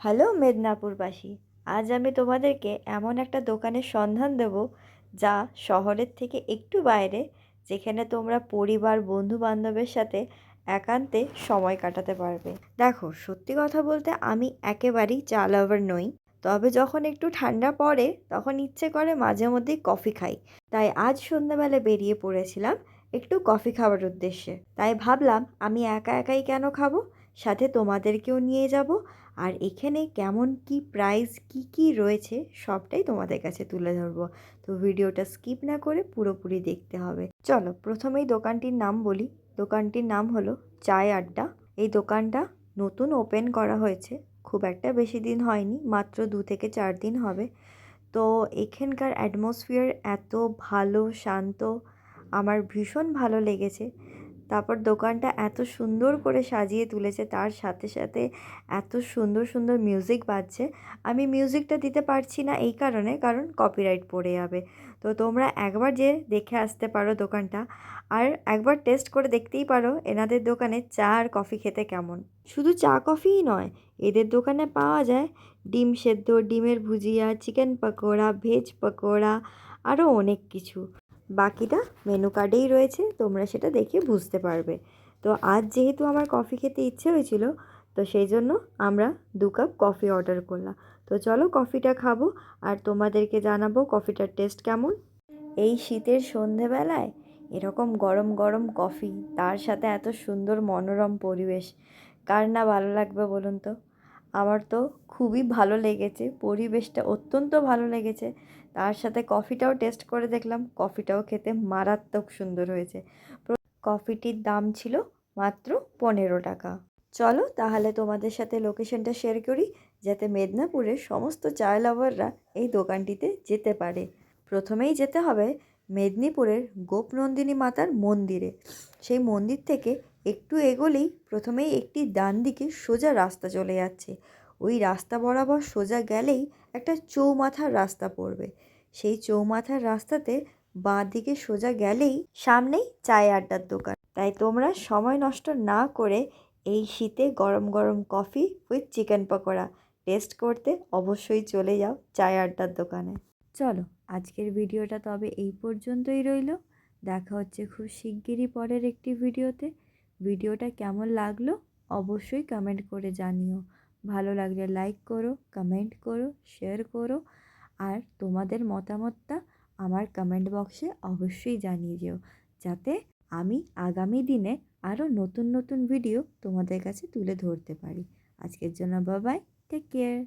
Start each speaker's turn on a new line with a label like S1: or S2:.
S1: Hello মেদিনীপুরবাসী, আজ আমি তোমাদেরকে এমন একটা দোকানের সন্ধান দেব যা শহরের থেকে একটু বাইরে, যেখানে তোমরা পরিবার বন্ধু বান্ধবের সাথে একান্তে সময় কাটাতে পারবে। দেখো, সত্যি কথা বলতে আমি একেবারেই চা লাভার নই, তবে যখন একটু ঠান্ডা পড়ে, তখন ইচ্ছে করে মাঝে মধ্যেই কফি খাই। তাই আজ সন্ধ্যাবেলা বেরিয়ে পড়েছিলাম একটু কফি খাওয়ার উদ্দেশ্যে। তাই ভাবলাম, আমি একা একাই কেন খাব? সাথে তোমাদেরকেও নিয়ে যাব। আর এখানে কেমন, কি প্রাইস কি কি রয়েছে সবটাই তোমাদের কাছে তুলে ধরবো। তো ভিডিওটা স্কিপ না করে পুরোপুরি দেখতে হবে। চলো প্রথমেই দোকানটির নাম বলি। দোকানটির নাম হলো চায় আড্ডা। এই দোকানটা নতুন ওপেন করা হয়েছে। খুব একটা বেশি দিন হয়নি, মাত্র দু থেকে চার দিন হবে। তো এখানকার অ্যাটমসফিয়ার এত ভালো, শান্ত, আমার ভীষণ ভালো লেগেছে। তারপর দোকানটা এত সুন্দর করে সাজিয়ে তুলেছে, তার সাথে সাথে এত সুন্দর সুন্দর মিউজিক বাজছে। আমি মিউজিকটা দিতে পারছি না এই কারণে, কারণ কপিরাইট পড়ে যাবে। তো তোমরা একবার যে দেখে আসতে পারো দোকানটা, আর একবার টেস্ট করে দেখতেই পারো এনাদের দোকানে চা আর কফি খেতে কেমন। শুধু চা কফিই নয়, এদের দোকানে পাওয়া যায় ডিম সেদ্ধ, ডিমের ভুজিয়া চিকেন পকোড়া ভেজ পকোড়া আরও অনেক কিছু। বাকিটা মেনু কার্ডেই রয়েছে, তোমরা সেটা দেখে বুঝতে পারবে। তো আজ যেহেতু আমার কফি খেতে ইচ্ছে হয়েছিল, তো সেই জন্য আমরা দু কাপ কফি অর্ডার করলাম। তো চলো কফিটা খাব আর তোমাদেরকে জানাব কফিটার টেস্ট কেমন। এই শীতের সন্ধেবেলায় এরকম গরম গরম কফি তার সাথে এত সুন্দর মনোরম পরিবেশ, কার না ভালো লাগবে বলুন তো? আমার তো খুবই ভালো লেগেছে, পরিবেশটা অত্যন্ত ভালো লেগেছে। তার সাথে কফিটাও টেস্ট করে দেখলাম, কফিটাও খেতে মারাত্মক সুন্দর হয়েছে। কফিটির দাম ছিল মাত্র পনেরো টাকা। চলো তাহলে তোমাদের সাথে লোকেশনটা শেয়ার করি, যাতে মেদিনীপুরের সমস্ত চা লাভাররা এই দোকানটিতে যেতে পারে। প্রথমেই যেতে হবে মেদিনীপুরের গোপনন্দিনী মাতার মন্দিরে। সেই মন্দির থেকে একটু এগোলেই প্রথমেই একটি ডান দিকে সোজা রাস্তা চলে যাচ্ছে। ওই রাস্তা বরাবর সোজা গেলেই একটা চৌমাথার রাস্তা পড়বে। সেই চৌমাথার রাস্তাতে বাঁ দিকে সোজা গেলেই সামনেই চায় আড্ডার দোকান। তাই তোমরা সময় নষ্ট না করে এই শীতে গরম গরম coffee with chicken pakora taste করতে অবশ্যই চলে যাও চায় আড্ডার দোকানে। চলো, আজকের ভিডিওটা তবে এই পর্যন্তই রইল। দেখা হচ্ছে খুব শিগগিরই পরের একটি ভিডিওতে। ভিডিওটা কেমন লাগল অবশ্যই কমেন্ট করে জানিও। ভালো লাগলে লাইক করো কমেন্ট করো শেয়ার করো আর তোমাদের মতামতটা আমার কমেন্ট বক্সে অবশ্যই জানিয়ে যেও যাতে আমি আগামী দিনে আরও নতুন নতুন ভিডিও তোমাদের কাছে তুলে ধরতে পারি। আজকের জন্য বাবাই টেক কেয়ার